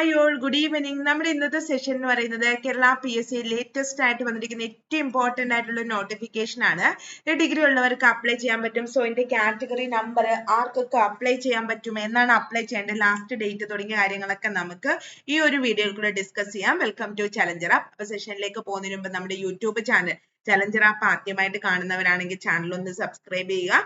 Hi all good evening. നമ്മുടെ ഇന്നത്തെ session എന്ന് പറയുന്നത് Kerala P S C latest ആയിട്ട് വന്നിരിക്കുന്ന ഏറ്റവും ഇമ്പോർട്ടന്റ് ആയിട്ടുള്ള നോട്ടിഫിക്കേഷൻ ആണ്. ഡിഗ്രി ഉള്ളവർക്ക് അപ്ലൈ ചെയ്യാൻ പറ്റും. സോ ഇതിന്റെ കാറ്റഗറി നമ്പർ ആർക്കൊക്കെ അപ്ലൈ ചെയ്യാൻ പറ്റും? എന്നാണ് അപ്ലൈ ചെയ്യേണ്ടത് ലാസ്റ്റ് ഡേറ്റ് തുടങ്ങിയ കാര്യങ്ങളൊക്കെ നമുക്ക് ഈ ഒരു വീഡിയോയിൽ കൂടെ ഡിസ്കസ് ചെയ്യാം. വെൽക്കം ടു ചലഞ്ചർ ആപ്പ് അപ്പൊ സെഷനിലേക്ക് പോകുന്നതിന് മുമ്പ് നമ്മുടെ യൂട്യൂബ് ചാനൽ ചലഞ്ചർ ആപ്പ് ആദ്യമായിട്ട് കാണുന്നവരാണെങ്കിൽ ചാനൽ ഒന്ന് സബ്സ്ക്രൈബ് ചെയ്യുക.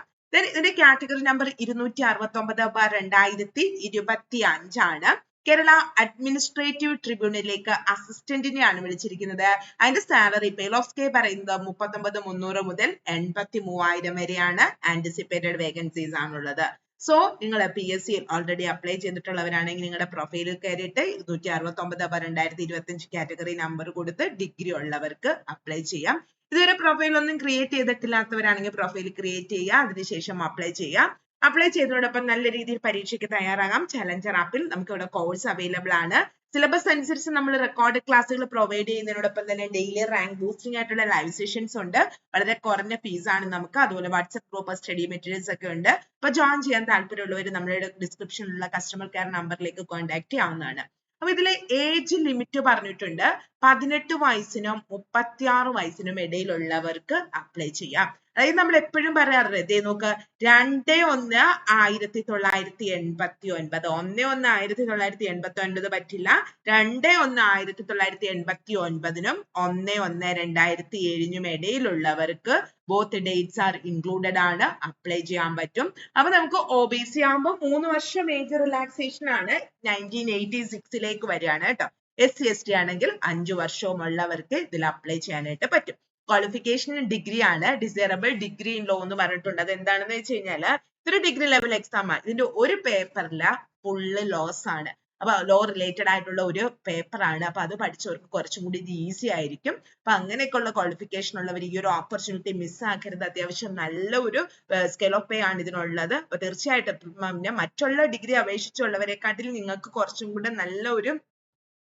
ഇതിന്റെ കാറ്റഗറി നമ്പർ ഇരുന്നൂറ്റി അറുപത്തി ഒമ്പത് ബാർ രണ്ടായിരത്തി ഇരുപത്തി അഞ്ചാണ് കേരള അഡ്മിനിസ്ട്രേറ്റീവ് ട്രിബ്യൂണലിലേക്ക് അസിസ്റ്റന്റിനെയാണ് വിളിച്ചിരിക്കുന്നത്. അതിന്റെ സാലറി പേ ഓഫ് കെ പറയുന്നത് മുപ്പത്തൊമ്പത് മുന്നൂറ് മുതൽ എൺപത്തി മൂവായിരം വരെയാണ് ആന്റിസിപ്പേറ്റഡ് വേക്കൻസീസ് ആണുള്ളത്. സോ നിങ്ങൾ P S C already apply ചെയ്തിട്ടുള്ളവരാണെങ്കിൽ നിങ്ങളുടെ പ്രൊഫൈലിൽ കയറിയിട്ട് ഇരുന്നൂറ്റി അറുപത്തി ഒമ്പത് രണ്ടായിരത്തി ഇരുപത്തി അഞ്ച് കാറ്റഗറി നമ്പർ കൊടുത്ത് ഡിഗ്രി ഉള്ളവർക്ക് അപ്ലൈ ചെയ്യാം. ഇതുവരെ പ്രൊഫൈൽ ഒന്നും ക്രിയേറ്റ് ചെയ്തിട്ടില്ലാത്തവരാണെങ്കിൽ പ്രൊഫൈൽ ക്രിയേറ്റ് ചെയ്യുക അതിനുശേഷം അപ്ലൈ ചെയ്യാം. അപ്ലൈ ചെയ്തതോടൊപ്പം നല്ല രീതിയിൽ പരീക്ഷയ്ക്ക് തയ്യാറാകാം. ചലഞ്ചർ ആപ്പിൽ നമുക്ക് ഇവിടെ കോഴ്സ് അവൈലബിൾ ആണ്. സിലബസ് അനുസരിച്ച് നമ്മൾ റെക്കോർഡ് ക്ലാസ്സുകൾ പ്രൊവൈഡ് ചെയ്യുന്നതിനോടൊപ്പം തന്നെ ഡെയിലി റാങ്ക് ബൂസ്റ്റിംഗ് ആയിട്ടുള്ള ലൈവ് സെഷൻസ് ഉണ്ട്. വളരെ കുറഞ്ഞ ഫീസ് ആണ് നമുക്ക്. അതുപോലെ വാട്സ്ആപ്പ് ഗ്രൂപ്പ് സ്റ്റഡി മെറ്റീരിയൽസ് ഒക്കെ ഉണ്ട്. അപ്പൊ ജോയിൻ ചെയ്യാൻ താല്പര്യമുള്ളവർ നമ്മുടെ ഡിസ്ക്രിപ്ഷനിലുള്ള കസ്റ്റമർ കെയർ നമ്പറിലേക്ക് കോൺടാക്ട് ചെയ്യാവുന്നതാണ്. അപ്പൊ ഇതിലെ ഏജ് ലിമിറ്റ് പറഞ്ഞിട്ടുണ്ട്. പതിനെട്ട് വയസ്സിനും മുപ്പത്തിയാറ് വയസ്സിനും ഇടയിലുള്ളവർക്ക് അപ്ലൈ ചെയ്യാം. അതായത് നമ്മൾ എപ്പോഴും പറയാറുണ്ട് ഇതേ നോക്ക് രണ്ട് ഒന്ന് ആയിരത്തി തൊള്ളായിരത്തി എൺപത്തി ഒൻപത് ഒന്ന് ഒന്ന് ആയിരത്തി തൊള്ളായിരത്തി എൺപത്തി ഒൻപത് പറ്റില്ല. രണ്ട് ഒന്ന് ആയിരത്തി തൊള്ളായിരത്തി എൺപത്തി ഒൻപതിനും ഒന്ന് ഒന്ന് രണ്ടായിരത്തി ഏഴിനും ഇടയിലുള്ളവർക്ക് ബോത്ത് ഡേറ്റ്സ് ആർ ഇൻക്ലൂഡഡ് ആണ് അപ്ലൈ ചെയ്യാൻ പറ്റും. അപ്പൊ നമുക്ക് ഒ ബി സി ആകുമ്പോൾ മൂന്ന് വർഷം ഏജ് റിലാക്സേഷൻ ആണ്. നയന്റീൻ എയ്റ്റി സിക്സിലേക്ക് വരികയാണ് കേട്ടോ. എസ് സി എസ് ടി ആണെങ്കിൽ അഞ്ചു വർഷവും ഉള്ളവർക്ക് ഇതിൽ അപ്ലൈ ചെയ്യാനായിട്ട് പറ്റും. ക്വാളിഫിക്കേഷൻ ഡിഗ്രി ആണ്. ഡിസൈറബിൾ ഡിഗ്രി ഇൻ ലോ എന്ന് പറഞ്ഞിട്ടുണ്ട്. അത് എന്താണെന്ന് വെച്ച് കഴിഞ്ഞാൽ ഇതൊരു ഡിഗ്രി ലെവൽ എക്സാം ആണ് ഇതിന്റെ ഒരു പേപ്പറിൽ ഫുള്ള് ലോസ് ആണ്. അപ്പൊ ലോ റിലേറ്റഡ് ആയിട്ടുള്ള ഒരു പേപ്പർ ആണ്. അപ്പൊ അത് പഠിച്ചവർക്ക് കുറച്ചും കൂടി ഇത് ഈസി ആയിരിക്കും. അപ്പൊ അങ്ങനെയൊക്കെയുള്ള ക്വാളിഫിക്കേഷൻ ഉള്ളവർ ഈ ഒരു ഓപ്പർച്യൂണിറ്റി മിസ് ആക്കരുത്. അത്യാവശ്യം നല്ല ഒരു സ്കെൽ ഓഫ് പേ ആണ് ഇതിനുള്ളത്. അപ്പൊ തീർച്ചയായിട്ടും മറ്റുള്ള ഡിഗ്രി അപേക്ഷിച്ചുള്ളവരെക്കാട്ടിൽ നിങ്ങൾക്ക് കുറച്ചും കൂടെ നല്ല ഒരു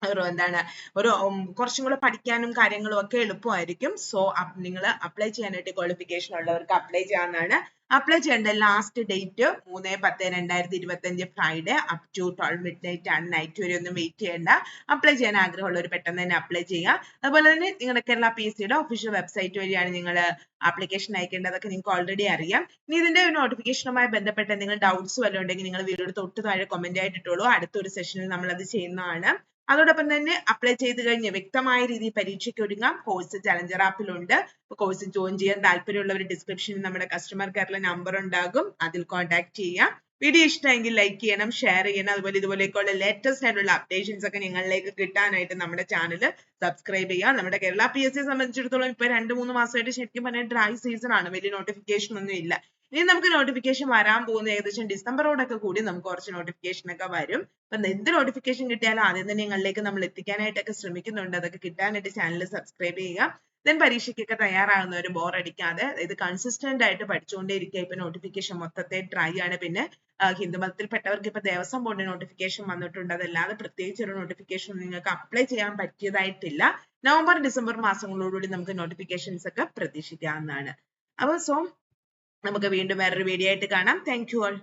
ഒരു എന്താണ് ഒരു കുറച്ചും കൂടെ പഠിക്കാനും കാര്യങ്ങളും ഒക്കെ എളുപ്പമായിരിക്കും. സോ നിങ്ങൾ അപ്ലൈ ചെയ്യാനായിട്ട് ക്വാളിഫിക്കേഷൻ ഉള്ളവർക്ക് അപ്ലൈ ചെയ്യാവുന്നതാണ്. അപ്ലൈ ചെയ്യേണ്ട ലാസ്റ്റ് ഡേറ്റ് മൂന്ന് പത്ത് രണ്ടായിരത്തി ഇരുപത്തി അഞ്ച് Friday up to twelve midnight ആണ്. നൈറ്റ് വരെ ഒന്നും വെയിറ്റ് ചെയ്യേണ്ട. അപ്ലൈ ചെയ്യാൻ ആഗ്രഹമുള്ളവർ പെട്ടെന്ന് തന്നെ അപ്ലൈ ചെയ്യുക. അതുപോലെ തന്നെ നിങ്ങളുടെ കേരള പി സിയുടെ ഒഫീഷ്യൽ വെബ്സൈറ്റ് വഴിയാണ് നിങ്ങൾ ആപ്ലിക്കേഷൻ അയക്കേണ്ടതൊക്കെ നിങ്ങൾക്ക് ഓൾറെഡി അറിയാം. ഇനി ഇതിന്റെ നോട്ടിഫിക്കേഷനുമായി ബന്ധപ്പെട്ട് എന്തെങ്കിലും ഡൗട്ട്സ് വല്ലതും ഉണ്ടെങ്കിൽ നിങ്ങൾ വീഡിയോയുടെ തൊട്ട് താഴെ കമന്റ് ആയിട്ട് ഇട്ടോളൂ. അടുത്തൊരു സെഷനിൽ നമ്മൾ അത് ചെയ്യുന്നതാണ്. അതോടൊപ്പം തന്നെ അപ്ലൈ ചെയ്ത് കഴിഞ്ഞ് വ്യക്തമായ രീതിയിൽ പരീക്ഷയ്ക്ക് ഒരുങ്ങാം. കോഴ്സ് ചലഞ്ചർ ആപ്പിലുണ്ട് കോഴ്സ് ജോയിൻ ചെയ്യാൻ താല്പര്യമുള്ളവർ ഡിസ്ക്രിപ്ഷനിൽ നമ്മുടെ കസ്റ്റമർ കെയറിലെ നമ്പർ ഉണ്ടാകും. അതിൽ കോൺടാക്ട് ചെയ്യാം. വീഡിയോ ഇഷ്ടമെങ്കിൽ ലൈക്ക് ചെയ്യണം ഷെയർ ചെയ്യണം. അതുപോലെ ഇതുപോലെയൊക്കെയുള്ള ലേറ്റസ്റ്റ് ആയിട്ടുള്ള അപ്ഡേഷൻസ് ഒക്കെ നിങ്ങളിലേക്ക് കിട്ടാനായിട്ട് നമ്മുടെ ചാനൽ സബ്സ്ക്രൈബ് ചെയ്യുക നമ്മുടെ കേരള പി എസ് സിയെ സംബന്ധിച്ചിടത്തോളം ഇപ്പൊ രണ്ട് മൂന്ന് മാസമായിട്ട് ശരിക്കും പറഞ്ഞാൽ ഡ്രൈ സീസൺ ആണ്. വലിയ നോട്ടിഫിക്കേഷൻ ഒന്നും ഇല്ല. ഇനി നമുക്ക് നോട്ടിഫിക്കേഷൻ വരാൻ പോകുന്ന ഏകദേശം ഡിസംബറോടൊക്കെ കൂടി നമുക്ക് കുറച്ച് നോട്ടിഫിക്കേഷൻ ഒക്കെ വരും. അപ്പൊ എന്ത് നോട്ടിഫിക്കേഷൻ കിട്ടിയാലും ആദ്യം തന്നെ നിങ്ങളിലേക്ക് നമ്മൾ എത്തിക്കാനായിട്ടൊക്കെ ശ്രമിക്കുന്നുണ്ട്. അതൊക്കെ കിട്ടാനായിട്ട് ചാനൽ സബ്സ്ക്രൈബ് ചെയ്യുക. ദെൻ പരീക്ഷയ്ക്കൊക്കെ തയ്യാറാകുന്നവർ ബോറടിക്കാതെ ഇത് കൺസിസ്റ്റന്റ് ആയിട്ട് പഠിച്ചുകൊണ്ടേ ഇരിക്കുക ഇപ്പൊ നോട്ടിഫിക്കേഷൻ മൊത്തത്തെ ട്രൈ ആണ്. പിന്നെ ഹിന്ദു മതത്തിൽപ്പെട്ടവർക്ക് ഇപ്പൊ ദേവസ്വം ബോർഡിന് നോട്ടിഫിക്കേഷൻ വന്നിട്ടുണ്ട്. അതല്ലാതെ പ്രത്യേകിച്ച് ഒരു നോട്ടിഫിക്കേഷൻ നിങ്ങൾക്ക് അപ്ലൈ ചെയ്യാൻ പറ്റിയതായിട്ടില്ല. നവംബർ ഡിസംബർ മാസങ്ങളോടുകൂടി നമുക്ക് നോട്ടിഫിക്കേഷൻസ് ഒക്കെ പ്രതീക്ഷിക്കാവുന്നതാണ്. അപ്പൊ സോ നമുക്ക് വീണ്ടും വേറൊരു വീഡിയോ ആയിട്ട് കാണാം. Thank you all